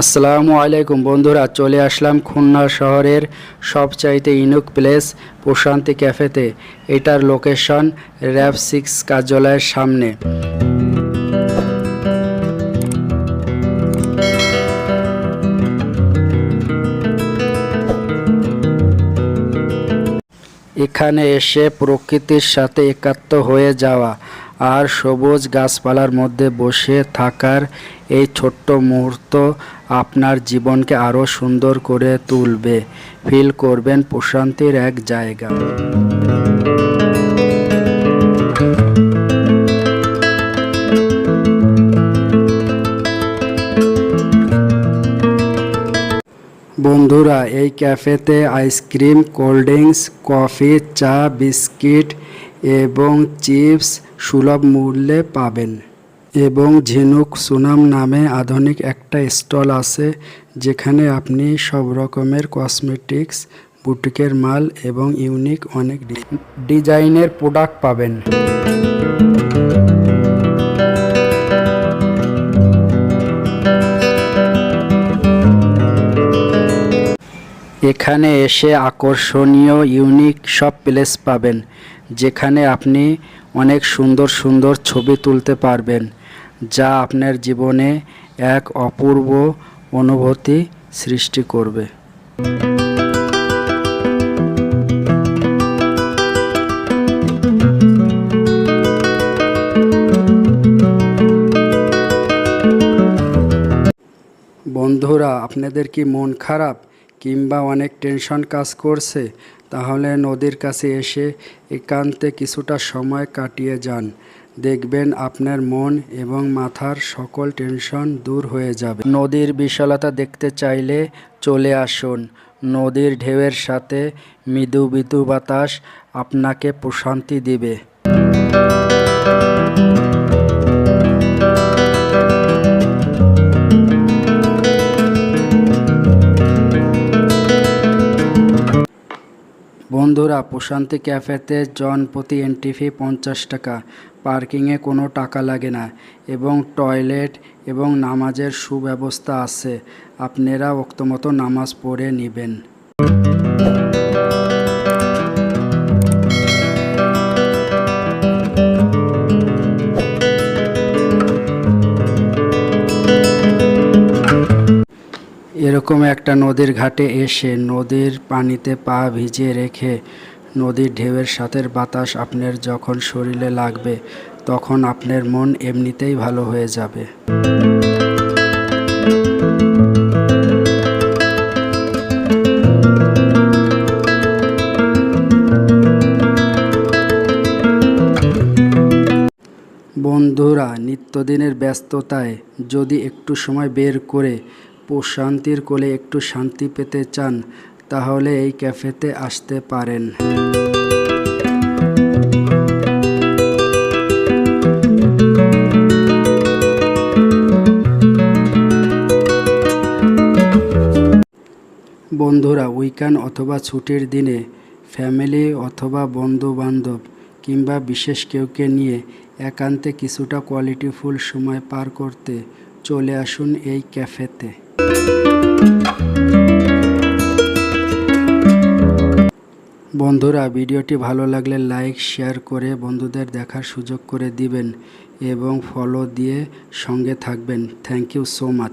আসসালামু আলাইকুম বন্ধুরা, চলে আসলাম খুলনা শহরের সবচাইতে ইনুক প্লেস প্রশান্তি ক্যাফেতে। এটার লোকেশন র্যাব সিক্স কার্যালয়ের সামনে। এখানে এসে প্রকৃতির সাথে একাত্ম হয়ে যাওয়া। আর সবুজ গাছপালার মধ্যে বসে থাকার এই ছোট্ট মুহূর্ত আপনার জীবনকে আরও সুন্দর করে তুলবে। ফিল করবেন প্রশান্তির এক জায়গা। বন্ধুরা, এই ক্যাফেতে ice cream, cold drinks, coffee, চা, বিস্কিট এবং চিপস সুলভ মূল্যে পাবেন। এবং ঝিনুক সুনাম নামে আধুনিক একটা স্টল আছে, যেখানে আপনি সব রকমের কসমেটিক্স, বুটিকের মাল এবং ইউনিক অনেক ডিজাইনের প্রোডাক্ট পাবেন। এখানে এসে আকর্ষণীয় ইউনিক সব প্লেস পাবেন, যেখানে আপনি অনেক সুন্দর সুন্দর ছবি তুলতে পারবেন, যা আপনার জীবনে এক অপূর্ব অনুভূতি সৃষ্টি করবে। বন্ধুরা, আপনাদের কি মন খারাপ? কিংবা অনেক টেনশন কাজ করছে, তাহলে নদীর কাছে এসে একান্তে কিছুটা সময় কাটিয়ে যান। দেখবেন আপনার মন এবং মাথার সকল টেনশন দূর হয়ে যাবে। নদীর বিশালতা দেখতে চাইলে চলে আসুন। নদীর ঢেউয়ের সাথে মৃদু বিদু বাতাস আপনাকে প্রশান্তি দিবে। বন্ধুরা, প্রশান্তি ক্যাফেতে জন প্রতি এন্ট্রি ফি পঞ্চাশ টাকা। পার্কিংয়ে কোনো টাকা লাগে না এবং টয়লেট এবং নামাজের সুব্যবস্থা আছে। আপনারা ওক্তমতো নামাজ পড়ে নেবেন। এরকম একটা নদীর ঘাটে এসে নদীর পানিতে পা ভিজিয়ে রেখে নদীর ঢেউয়ের সাথে বাতাস আপনার যখন শরীরে লাগবে, তখন আপনার মন এমনিতেই ভালো হয়ে যাবে। বন্ধুরা, নিত্যদিনের ব্যস্ততায় যদি একটু সময় বের করে প্রশান্তির কোলে একটু শান্তি পেতে চান, তাহলে এই ক্যাফেতে আসতে পারেন। বন্ধুরা উইকেন্ড অথবা ছুটির দিনে ফ্যামিলি অথবা বন্ধু বান্ধব কিংবা বিশেষ কেউকে নিয়ে একান্তে কিছুটা কোয়ালিটিফুল সময় পার করতে চলে আসুন এই ক্যাফেতে। বন্ধুরা, ভিডিওটি ভালো লাগলে লাইক, শেয়ার করে বন্ধুদের দেখার সুযোগ করে দিবেন এবং ফলো দিয়ে সঙ্গে থাকবেন। Thank you so much